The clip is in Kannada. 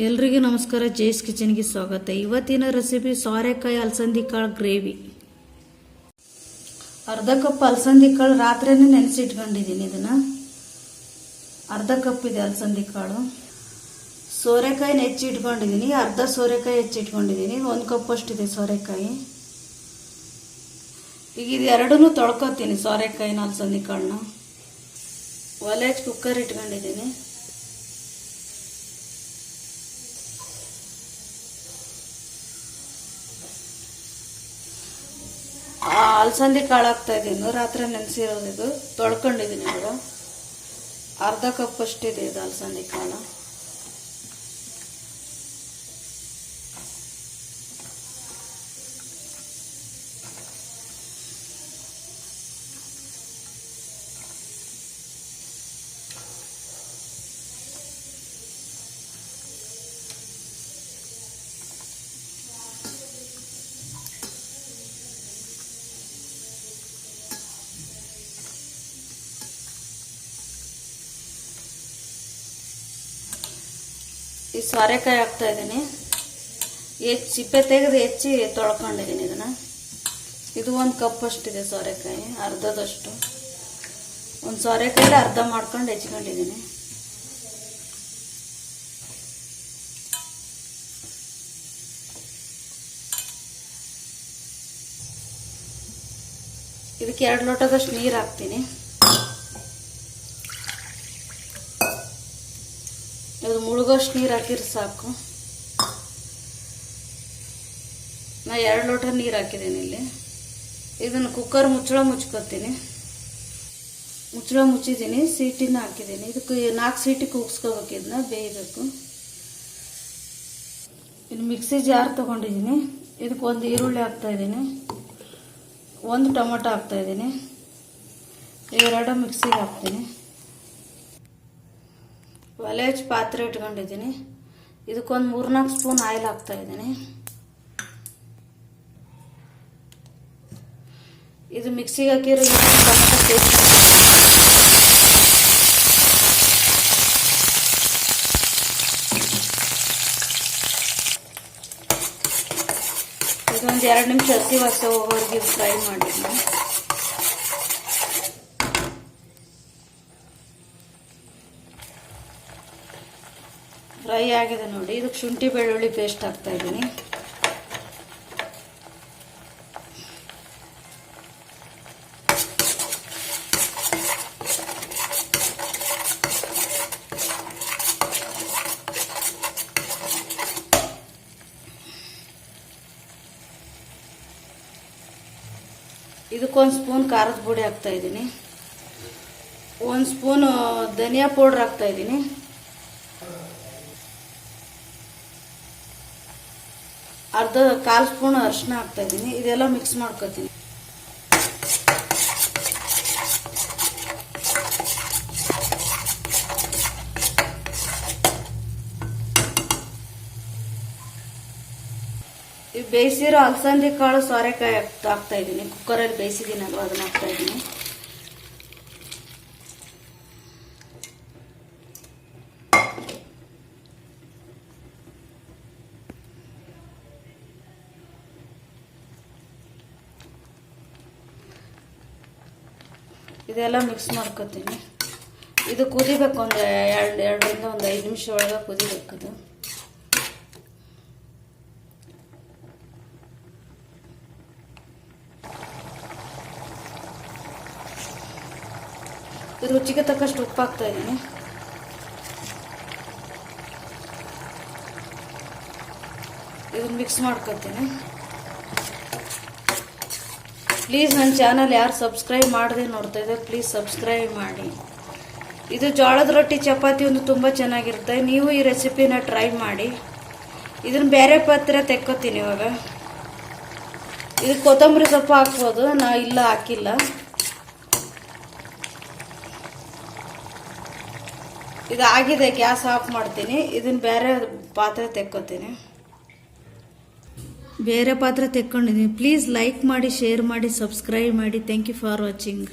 ಎಲ್ರಿಗೂ ನಮಸ್ಕಾರ. ಜೇಸ್ ಕಿಚನ್ಗೆ ಸ್ವಾಗತ. ಇವತ್ತಿನ ರೆಸಿಪಿ ಸೋರೆಕಾಯಿ ಅಲಸಂದಿ ಕಾಳು ಗ್ರೇವಿ. ಅರ್ಧ ಕಪ್ ಅಲಸಂದಿ ಕಾಳು ರಾತ್ರಿನೇ ನೆನೆಸಿಟ್ಕೊಂಡಿದ್ದೀನಿ ಇದನ್ನು. ಅರ್ಧ ಕಪ್ ಇದೆ ಅಲಸಂದಿ ಕಾಳು ಸೋರೆಕಾಯಿನ ಹೆಚ್ಚಿಟ್ಕೊಂಡಿದ್ದೀನಿ. ಅರ್ಧ ಸೋರೆಕಾಯಿ ಹೆಚ್ಚಿಟ್ಕೊಂಡಿದ್ದೀನಿ. ಒಂದು ಕಪ್ ಅಷ್ಟಿದೆ ಸೋರೆಕಾಯಿ. ಈಗ ಇದು ಎರಡೂ ತೊಳ್ಕೊತೀನಿ ಸೋರೆಕಾಯಿನ ಅಲಸಂದಿ ಕಾಳನ್ನ ಒಲೆ ಕುಕ್ಕರ್ ಇಟ್ಕೊಂಡಿದ್ದೀನಿ. ಅಲಸಂದಿ ಕಾಳು ಹಾಕ್ತಾ ಇದ್ದೀನಿ ರಾತ್ರಿ ನೆನೆಸಿರೋದು ಇದು. ತೊಳ್ಕೊಂಡಿದ್ದೀನಿ ಇವಾಗ ಅರ್ಧ ಕಪ್ ಅಷ್ಟಿದೆ ಇದು ಅಲಸಂದಿ ಕಾಳು. ಈ ಸೋರೆಕಾಯಿ ಹಾಕ್ತಾ ಇದ್ದೀನಿ. ಹೆಚ್ಚು ಸಿಪ್ಪೆ ತೆಗೆದು ಹೆಚ್ಚಿ ತೊಳ್ಕೊಂಡಿದ್ದೀನಿ ಇದನ್ನು. ಇದು ಒಂದು ಕಪ್ಪಷ್ಟಿದೆ ಸೋರೆಕಾಯಿ, ಅರ್ಧದಷ್ಟು. ಒಂದು ಸೋರೆಕಾಯಿ ಅರ್ಧ ಮಾಡ್ಕೊಂಡು ಹೆಚ್ಕೊಂಡಿದ್ದೀನಿ. ಇದಕ್ಕೆ ಎರಡು ಲೋಟದಷ್ಟು ನೀರು ಹಾಕ್ತೀನಿ. ಇದು ಮುಳುಗೋಷ್ಟು ನೀರು ಹಾಕಿದ್ರೆ ಸಾಕು. ನಾ ಎರಡು ಲೋಟ ನೀರು ಹಾಕಿದ್ದೀನಿ ಇಲ್ಲಿ. ಇದನ್ನು ಕುಕ್ಕರ್ ಮುಚ್ಚಳ ಮುಚ್ಕೋತೀನಿ. ಮುಚ್ಚಳ ಮುಚ್ಚಿದ್ದೀನಿ ಸೀಟಿನ ಹಾಕಿದ್ದೀನಿ ಇದಕ್ಕೆ ನಾಲ್ಕು ಸೀಟಿ ಕೂಗಿಸ್ಕೋಬೇಕು ಇದನ್ನ ಬೇಯಬೇಕು. ಇನ್ನು ಮಿಕ್ಸಿ ಜಾರ್ ತೊಗೊಂಡಿದ್ದೀನಿ ಇದಕ್ಕೆ ಒಂದು ಈರುಳ್ಳಿ ಹಾಕ್ತಾ ಇದ್ದೀನಿ. ಒಂದು ಟೊಮೊಟೊ ಹಾಕ್ತಾ ಇದ್ದೀನಿ. ಇವೆರಡು ಮಿಕ್ಸಿಗೆ ಹಾಕ್ತೀನಿ. ಒಲೆ ಹಚ್ಚಿ ಪಾತ್ರೆ ಇಟ್ಕೊಂಡಿದ್ದೀನಿ. ಇದಕ್ಕೊಂದು ಮೂರ್ನಾಲ್ಕು ಸ್ಪೂನ್ ಆಯಿಲ್ ಹಾಕ್ತಾ ಇದ್ದೀನಿ. ಇದು ಮಿಕ್ಸಿಗೆ ಹಾಕಿರೋ ಇದೊಂದು ಎರಡು ನಿಮಿಷ ಹತ್ತಿ ವಾಸ ಹೋಗೋರಿಗೆ ಫ್ರೈ ಮಾಡಿದ್ದೀನಿ. ಫ್ರೈ ಆಗಿದೆ ನೋಡಿ. ಇದಕ್ಕೆ ಶುಂಠಿ, ಬೆಳ್ಳುಳ್ಳಿ ಪೇಸ್ಟ್ ಹಾಕ್ತಾ ಇದ್ದೀನಿ. ಇದಕ್ಕೊಂದು ಸ್ಪೂನ್ ಖಾರದ ಪುಡಿ ಹಾಕ್ತಾ ಇದ್ದೀನಿ. ಒಂದು ಸ್ಪೂನು ಧನಿಯಾ ಪೌಡ್ರ್ ಹಾಕ್ತಾ ಇದ್ದೀನಿ. ಅರ್ಧ ಕಾಲು ಸ್ಪೂನ್ ಅರಿಶಿನ ಹಾಕ್ತಾ ಇದ್ದೀನಿ. ಇದೆಲ್ಲ ಮಿಕ್ಸ್ ಮಾಡ್ಕೊತೀನಿ ಬೇಯಿಸಿರೋ ಅಲಸಂದಿ ಕಾಳು ಸೋರೆಕಾಯಿ ಹಾಕ್- ಹಾಕ್ತಾ ಇದ್ದೀನಿ. ಕುಕ್ಕರಲ್ಲಿ ಬೇಯಿಸಿದ್ದೀನಲ್ವ ಅದನ್ನ ಹಾಕ್ತಾ ಇದ್ದೀನಿ. ಇದೆಲ್ಲ ಮಿಕ್ಸ್ ಮಾಡ್ಕೋತೀನಿ. ಇದು ಕುದಿಬೇಕು ಒಂದು ಎರಡು, ಎರಡರಿಂದ ಒಂದು ಐದು ನಿಮಿಷ ಒಳಗೆ ಕುದಿಬೇಕು ಇದು. ರುಚಿಗೆ ತಕ್ಕಷ್ಟು ಉಪ್ಪು ಹಾಕ್ತಾ ಇದ್ದೀನಿ. ಇದನ್ನು ಮಿಕ್ಸ್ ಮಾಡ್ಕೊತೀನಿ. ಪ್ಲೀಸ್ ನನ್ನ ಚಾನಲ್ ಯಾರು ಸಬ್ಸ್ಕ್ರೈಬ್ ಮಾಡದೆ ನೋಡ್ತಾ ಇದ್ದಾರೆ ಪ್ಲೀಸ್ ಸಬ್ಸ್ಕ್ರೈಬ್ ಮಾಡಿ. ಇದು ಜೋಳದ ರೊಟ್ಟಿ, ಚಪಾತಿ ಒಂದು ತುಂಬ ಚೆನ್ನಾಗಿರುತ್ತೆ. ನೀವು ಈ ರೆಸಿಪಿನ ಟ್ರೈ ಮಾಡಿ. ಇದನ್ನು ಬೇರೆ ಪಾತ್ರೆ ತೆಕ್ಕೋತೀನಿ ಇವಾಗ. ಇದು ಕೊತ್ತಂಬರಿ ಸೊಪ್ಪು ಹಾಕ್ಬೋದು. ನಾ ಇಲ್ಲ, ಹಾಕಿಲ್ಲ. ಇದು ಆಗಿದೆ ಗ್ಯಾಸ್ ಆಫ್ ಮಾಡ್ತೀನಿ. ಇದನ್ನು ಬೇರೆ ಪಾತ್ರೆ ತೆಕ್ಕೋತೀನಿ. ಬೇರೆ ಪಾತ್ರೆ ತೆಕ್ಕೊಂಡಿದ್ದೀನಿ ಪ್ಲೀಸ್ ಲೈಕ್ ಮಾಡಿ ಶೇರ್ ಮಾಡಿ ಸಬ್ಸ್ಕ್ರೈಬ್ ಮಾಡಿ. Thank you for watching